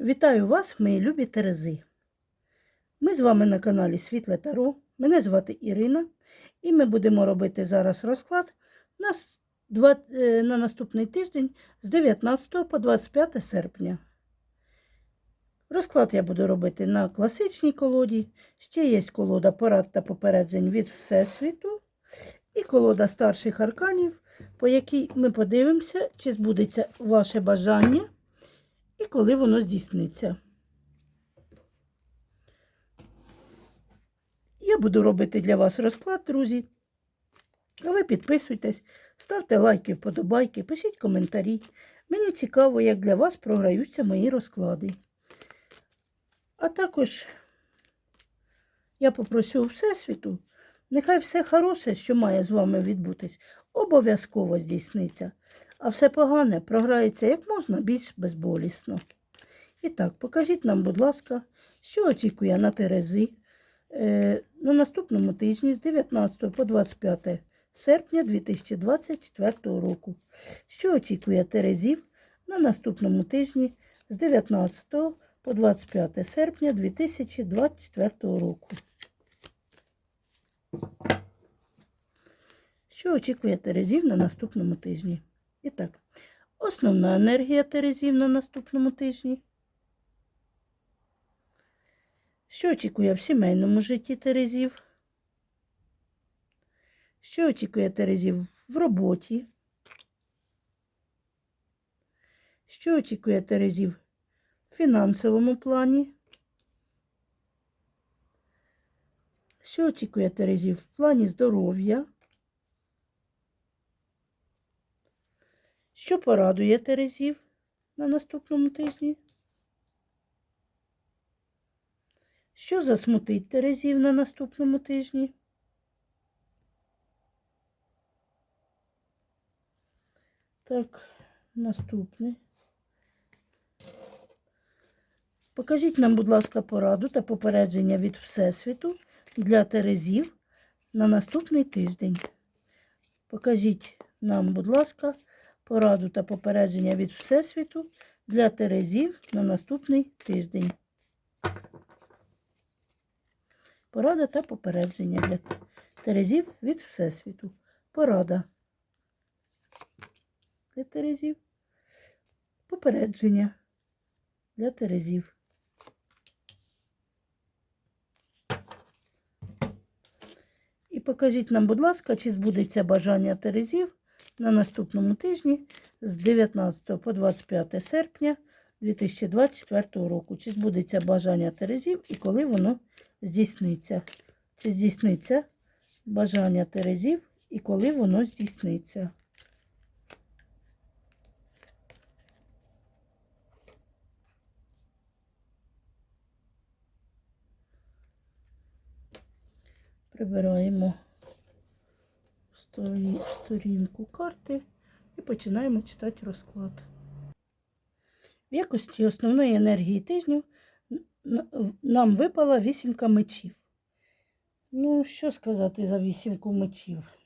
Вітаю вас, мої любі Терези. Ми з вами на каналі Світле Таро. Мене звати Ірина, і ми будемо робити зараз розклад на, е, на наступний тиждень з 19 по 25 серпня. Розклад я буду робити на класичній колоді. Ще є колода порад та попереджень від Всесвіту і колода старших арканів, по якій ми подивимося, чи збудеться ваше бажання і коли воно здійсниться. Я буду робити для вас розклад, друзі. А ви підписуйтесь, ставте лайки, вподобайки, пишіть коментарі. Мені цікаво, як для вас програються мої розклади. А також я попрошу Всесвіту, нехай все хороше, що має з вами відбутись, обов'язково здійсниться, а все погане програється як можна більш безболісно. І так, покажіть нам, будь ласка, що очікує на Терези е, на наступному тижні з 19 по 25 серпня 2024 року. Що очікує Терезів на наступному тижні з 19 по 25 серпня 2024 року. Що очікує Терезів на наступному тижні? І так, основна енергія Терезів на наступному тижні. Що очікує в сімейному житті Терезів? Що очікує Терезів в роботі? Що очікує Терезів в фінансовому плані? Що очікує Терезів в плані здоров'я? Що порадує Терезів на наступному тижні? Що засмутить Терезів на наступному тижні? Так, наступне. Покажіть нам, будь ласка, пораду та попередження від Всесвіту для Терезів на наступний тиждень. Покажіть нам, будь ласка, пораду та попередження від Всесвіту для Терезів на наступний тиждень. Порада та попередження для Терезів від Всесвіту. Порада для Терезів. Попередження для Терезів. Покажіть нам, будь ласка, чи збудеться бажання Терезів на наступному тижні з 19 по 25 серпня 2024 року. Чи збудеться бажання Терезів і коли воно здійсниться? Чи здійсниться бажання Терезів і коли воно здійсниться? Прибираємо сторінку карти і починаємо читати розклад. В якості основної енергії тижню нам випала вісімка мечів. Ну, що сказати за вісімку мечів?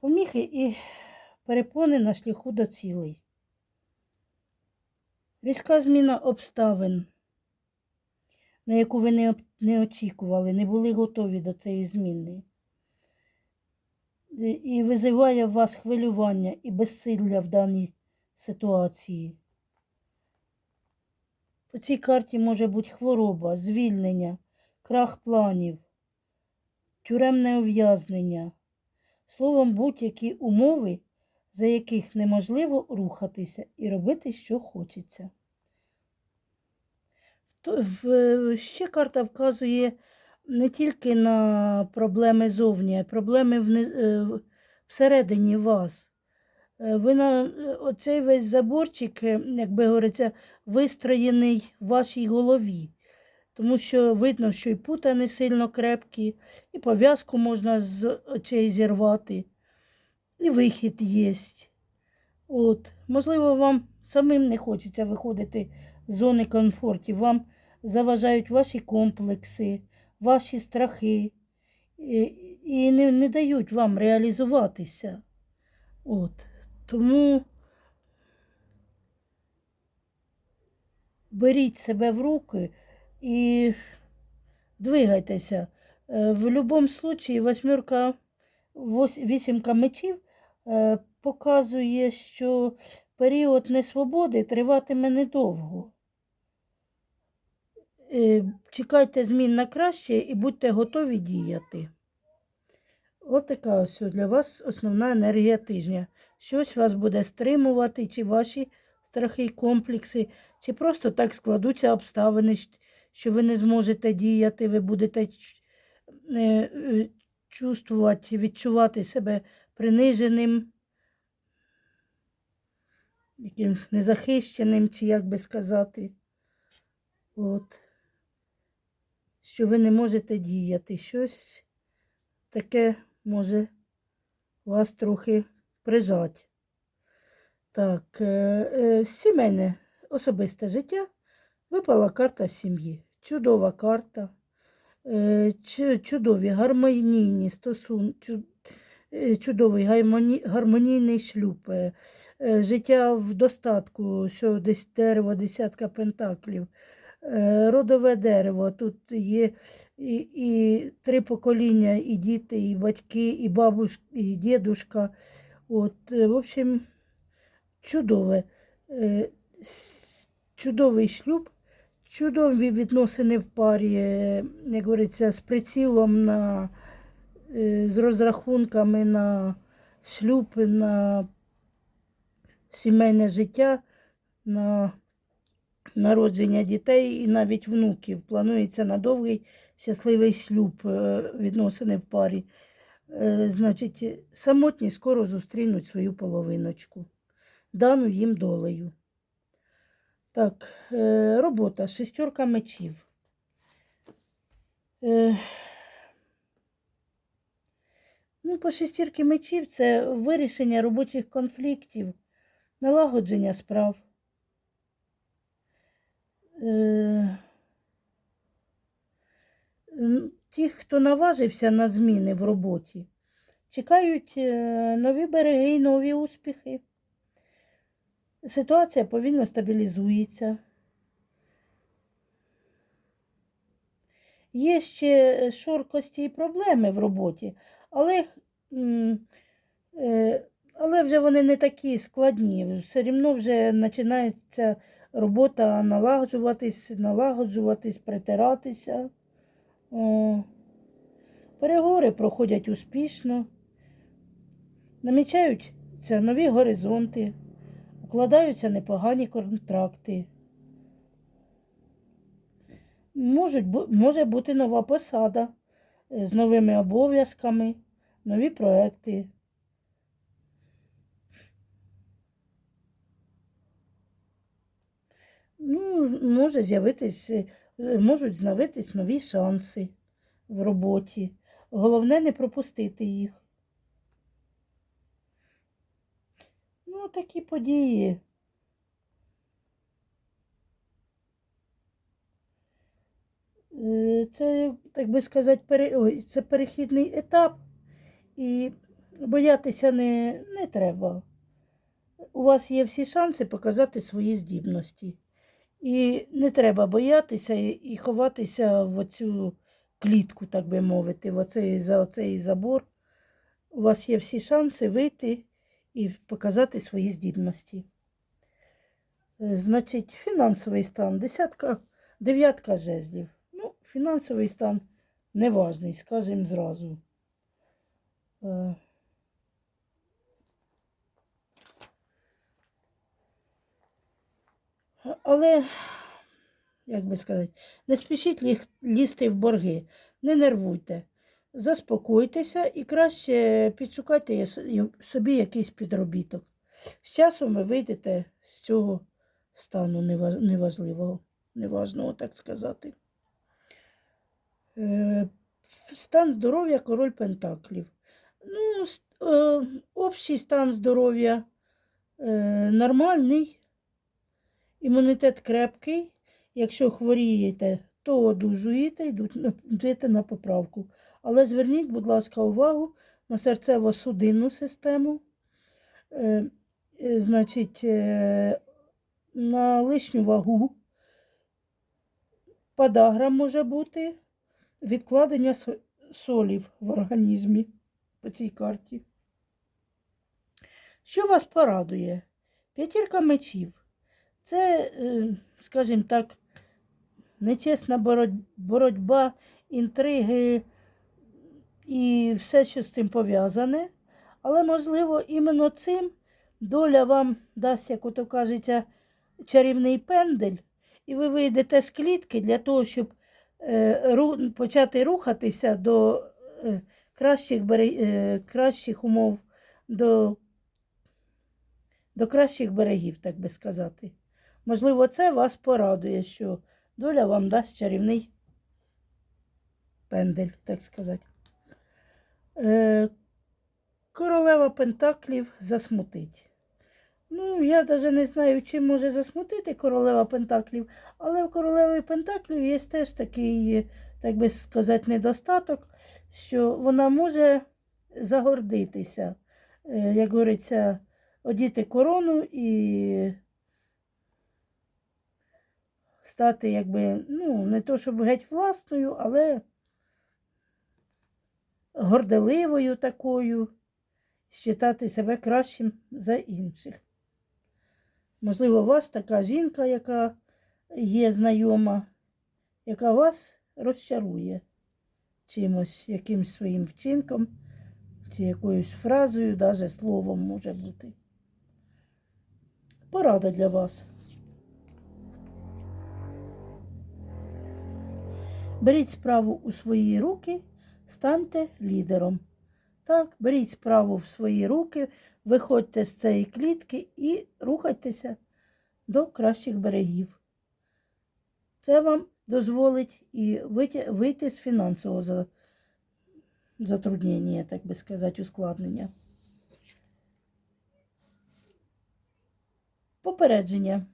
Поміхи і перепони на шляху до цілей. Різка зміна обставин на яку ви не, очікували, не були готові до цієї зміни. І визиває в вас хвилювання і безсилля в даній ситуації. По цій карті може бути хвороба, звільнення, крах планів, тюремне ув'язнення. Словом, будь-які умови, за яких неможливо рухатися і робити, що хочеться. В- ще карта вказує не тільки на проблеми зовні, а й проблеми е, всередині вас. Е, Ви на е, оцей весь заборчик, е, як би говориться, вистроєний в вашій голові. Тому що видно, що і пута не сильно крепкі, і пов'язку можна з очей зірвати, і вихід є. От. Можливо, вам самим не хочеться виходити зони комфортів. Вам заважають ваші комплекси, ваші страхи і не не дають вам реалізуватися. От. Тому беріть себе в руки і двигайтеся. Е, в будь-якому випадку восьмерка, вісімка мечів е, показує, що період несвободи триватиме недовго. Е, Чекайте змін на краще і будьте готові діяти. От така ось для вас основна енергія тижня. Щось вас буде стримувати, чи ваші страхи комплекси, чи просто так складуться обставини, що ви не зможете діяти, ви будете е, е, чувствувати, відчувати себе приниженим, яким незахищеним, чи як би сказати. От. Що ви не можете діяти. Щось таке може вас трохи прижати. Так, е, е, сімейне особисте життя. Випала карта сім'ї. Чудова карта. Е, чудові гармонійні стосунки. Чудовий гармоні, гармонійний шлюб, е, е, життя в достатку, що десь дерево, десятка пентаклів, е, родове дерево. Тут є і, і три покоління, і діти, і батьки, і бабушка, і дідушка. От, е, в общем, чудове. Е, Чудовий шлюб, чудові відносини в парі, е, як говориться, з прицілом на, е, з розрахунками на шлюб, на сімейне життя, на народження дітей і навіть внуків. Планується на довгий щасливий шлюб, е, відносини в парі. Е, Значить, самотні скоро зустрінуть свою половиночку, дану їм долею. Так, е, робота, шестерка мечів. Ну, по шестірки мечів це вирішення робочих конфліктів, налагодження справ. Е, Ті, хто наважився на зміни в роботі, чекають е, нові береги і нові успіхи. Ситуація повільно стабілізується. Є ще шоркості і проблеми в роботі, але, е, але вже вони не такі складні. Все рівно вже починається робота налагоджуватись, налагоджуватись, притиратися. О, переговори проходять успішно, намічаються нові горизонти, укладаються непогані контракти. Можуть, може бути нова посада з новими обов'язками, нові проекти. Ну, може з'явитись, е, можуть з'явитись нові шанси в роботі. Головне не пропустити їх. Ну, такі події. Е, Це, так би сказати, пере... Ой, це перехідний етап, і боятися не, не треба. У вас є всі шанси показати свої здібності. І не треба боятися і, ховатися в оцю клітку, так би мовити, в оцей, за оцей забор. У вас є всі шанси вийти і показати свої здібності. Е, Значить, фінансовий стан, десятка, дев'ятка жезлів. Фінансовий стан неважний, скажімо зразу. Е, Але, як би сказати, не спішіть лізти в борги, не нервуйте, заспокойтеся і краще підшукайте собі якийсь підробіток. З часом ви вийдете з цього стану нева- неважливого, неважного, так сказати. Е, Стан здоров'я король Пентаклів. Ну, е, общий стан здоров'я е, нормальний, імунітет крепкий. Якщо хворієте, то одужуєте, йдете на поправку. Але зверніть, будь ласка, увагу на серцево-судинну систему, значить, на лишню вагу Подагра може бути відкладення солів в організмі по цій карті. Що вас порадує? П'ятірка мечів. Це, е, скажімо так, нечесна боротьба, інтриги і все, що з цим пов'язане. Але, можливо, іменно цим доля вам дасть, як ото кажеться, чарівний пендель, і ви вийдете з клітки для того, щоб почати рухатися до е, кращих, е, кращих умов, до, до кращих берегів, так би сказати. Можливо, це вас порадує, що доля вам дасть чарівний пендель, так сказати. Е, королева Пентаклів засмутить. Ну, я навіть не знаю, чим може засмутити королева Пентаклів, але в королеви Пентаклів є теж такий, так би сказати, недостаток, що вона може загордитися, е, як говориться, одіти корону і стати, якби, ну, не то, щоб геть власною, але горделивою такою, считати себе кращим за інших. Можливо, у вас така жінка, яка є знайома, яка вас розчарує чимось, якимсь своїм вчинком, чи якоюсь фразою, навіть словом може бути. Порада для вас. Беріть справу у свої руки, станьте лідером. Так, беріть справу в свої руки, виходьте з цієї клітки і рухайтеся до кращих берегів. Це вам дозволить і вийти, вийти з фінансового затруднення, так би сказати, ускладнення. Попередження.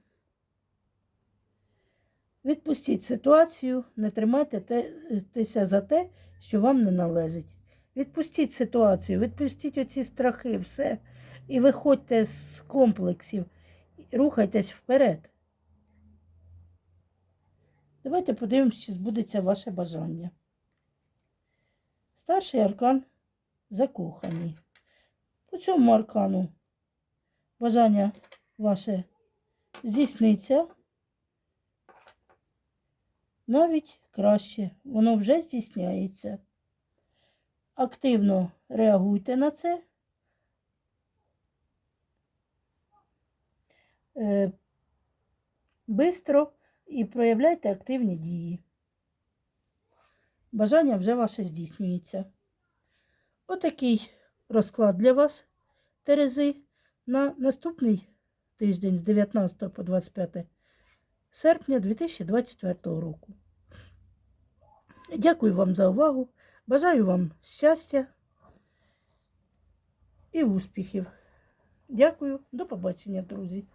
Відпустіть ситуацію, не тримайтеся за те, що вам не належить. Відпустіть ситуацію, відпустіть оці страхи, все. І виходьте з комплексів, рухайтесь вперед. Давайте подивимось, чи збудеться ваше бажання. Старший аркан закохані. По цьому аркану бажання ваше здійсниться. Навіть краще, воно вже здійсняється. Активно реагуйте на це. Е, Бистро і проявляйте активні дії. Бажання вже ваше здійснюється. Отакий розклад для вас, Терези, на наступний тиждень з 19 по 25 серпня 2024 року. Дякую вам за увагу. Бажаю вам щастя і успіхів. Дякую, до побачення, друзі.